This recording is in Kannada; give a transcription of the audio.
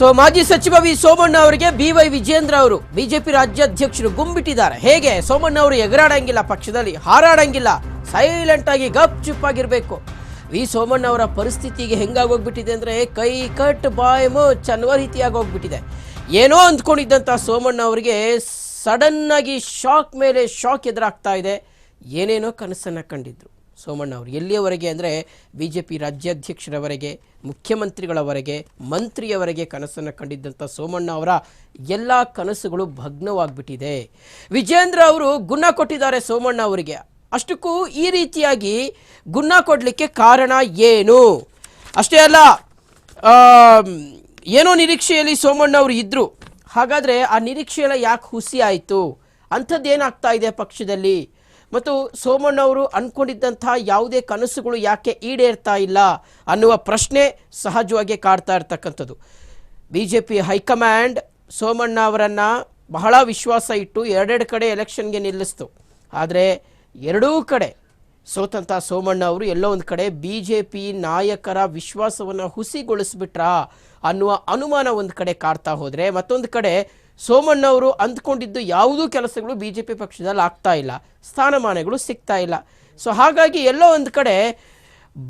ಸೊ ಮಾಜಿ ಸಚಿವ ವಿ ಸೋಮಣ್ಣ ಅವರಿಗೆ ಬಿ ವೈ ವಿಜೇಂದ್ರ ಅವರು, ಬಿಜೆಪಿ ರಾಜ್ಯಾಧ್ಯಕ್ಷರು ಗುಂಬಿಟ್ಟಿದ್ದಾರೆ. ಹೇಗೆ? ಸೋಮಣ್ಣ ಅವರು ಎಗರಾಡಂಗಿಲ್ಲ, ಪಕ್ಷದಲ್ಲಿ ಹಾರಾಡಂಗಿಲ್ಲ ಸೈಲೆಂಟ್ ಆಗಿ ಗಪ್ ಚುಪ್ ಆಗಿರ್ಬೇಕು. ವಿ ಸೋಮಣ್ಣ ಅವರ ಪರಿಸ್ಥಿತಿಗೆ ಹೆಂಗಾಗೋಗ್ಬಿಟ್ಟಿದೆ ಅಂದ್ರೆ ಕೈ ಕಟ್, ಬಾಯ್ ಮುಚ್ ಅನ್ನುವ ರೀತಿಯಾಗಿ ಹೋಗ್ಬಿಟ್ಟಿದೆ ಏನೋ ಅಂದ್ಕೊಂಡಿದ್ದಂಥ ಸೋಮಣ್ಣ ಅವರಿಗೆ ಸಡನ್ ಆಗಿ ಶಾಕ್ ಮೇಲೆ ಶಾಕ್ ಎದುರಾಗ್ತಾ ಇದೆ. ಏನೇನೋ ಕನಸನ್ನು ಕಂಡಿದ್ರು. ಸೋಮಣ್ಣ ಅವರು. ಎಲ್ಲಿಯವರೆಗೆ ಅಂದರೆ ಬಿ ಜೆ ಪಿ ರಾಜ್ಯಾಧ್ಯಕ್ಷರವರೆಗೆ, ಮುಖ್ಯಮಂತ್ರಿಗಳವರೆಗೆ, ಮಂತ್ರಿಯವರೆಗೆ ಕನಸನ್ನು ಕಂಡಿದ್ದಂಥ ಸೋಮಣ್ಣ ಅವರ ಎಲ್ಲ ಕನಸುಗಳು ಭಗ್ನವಾಗ್ಬಿಟ್ಟಿದೆ. ವಿಜೇಂದ್ರ ಅವರು ಗುಣ ಕೊಟ್ಟಿದ್ದಾರೆ ಸೋಮಣ್ಣ ಅವರಿಗೆ. ಅಷ್ಟಕ್ಕೂ ಈ ರೀತಿಯಾಗಿ ಗುಣ ಕೊಡಲಿಕ್ಕೆ ಕಾರಣ ಏನು? ಅಷ್ಟೇ ಅಲ್ಲ ಏನೋ ನಿರೀಕ್ಷೆಯಲ್ಲಿ ಸೋಮಣ್ಣ ಅವರು ಇದ್ದರು ಹಾಗಾದರೆ ಆ ನಿರೀಕ್ಷೆಯೆಲ್ಲ ಯಾಕೆ ಹುಸಿ ಆಯಿತು? ಅಂಥದ್ದೇನಾಗ್ತಾ ಇದೆ ಪಕ್ಷದಲ್ಲಿ? ಮತ್ತು ಸೋಮಣ್ಣ ಅವರು ಅಂದ್ಕೊಂಡಿದ್ದಂಥ ಯಾವುದೇ ಕನಸುಗಳು ಯಾಕೆ ಈಡೇರ್ತಾ ಇಲ್ಲ ಅನ್ನುವ ಪ್ರಶ್ನೆ ಸಹಜವಾಗಿ ಕಾಡ್ತಾ ಇರ್ತಕ್ಕಂಥದ್ದು. B J P high command Somanna ಅವರನ್ನು ಬಹಳ ವಿಶ್ವಾಸ ಇಟ್ಟು ಎರಡೆರಡು ಕಡೆ ಎಲೆಕ್ಷನ್ಗೆ ನಿಲ್ಲಿಸ್ತು. ಆದರೆ ಎರಡೂ ಕಡೆ ಸೋತಂಥ ಸೋಮಣ್ಣ ಅವರು ಎಲ್ಲೋ ಒಂದು ಕಡೆ ಬಿ ಜೆ ಪಿ ನಾಯಕರ ವಿಶ್ವಾಸವನ್ನು ಹುಸಿಗೊಳಿಸ್ಬಿಟ್ರಾ ಅನ್ನುವ ಅನುಮಾನ ಒಂದು ಕಡೆ ಕಾಡ್ತಾ ಹೋದರೆ ಮತ್ತೊಂದು ಕಡೆ ಸೋಮಣ್ಣ ಅವರು ಅಂದ್ಕೊಂಡಿದ್ದು ಯಾವುದೂ ಕೆಲಸಗಳು ಬಿ ಜೆ ಪಿ ಪಕ್ಷದಲ್ಲಿ ಆಗ್ತಾ ಇಲ್ಲ, ಸ್ಥಾನಮಾನಗಳು ಸಿಗ್ತಾ ಇಲ್ಲ. ಸೊ ಹಾಗಾಗಿ ಎಲ್ಲೋ ಒಂದು ಕಡೆ